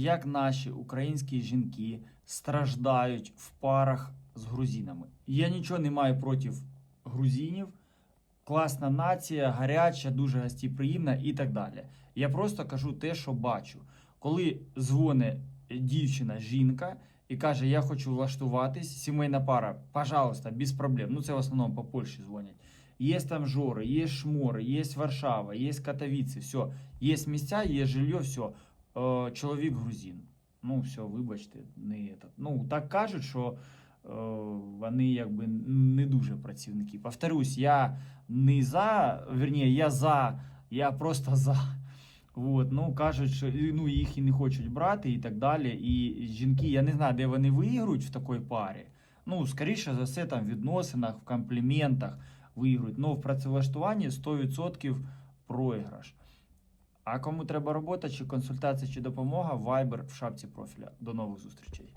як наші українські жінки страждають в парах з грузинами. Я нічого не маю проти грузинів. Класна нація, гаряча, дуже гостєприємна і так далі. Я просто кажу те, що бачу. Коли дзвоне дівчина, жінка і каже, я хочу влаштуватись, сімейна пара, пожалуйста, без проблем. Ну, це в основному по Польщі дзвонять. Є там жори, є шмори, є Варшава, є Катовіці, все. Є місця, є жилье, все. Е, чоловік грузин. Ну, все, вибачте, не. Ну, так кажуть, що е, вони якби не дуже працівники. Повторюсь, я не за, верні, я за, я просто за. От, ну кажуть, що ну, їх і не хочуть брати, і так далі. І жінки, я не знаю, де вони виіграють в такій парі. Ну, скоріше за все, там в відносинах, в компліментах виіграють. Ну, в працевлаштуванні 100% проіграш. А кому треба робота, чи консультація, чи допомога, Viber в шапці профіля. До нових зустрічей.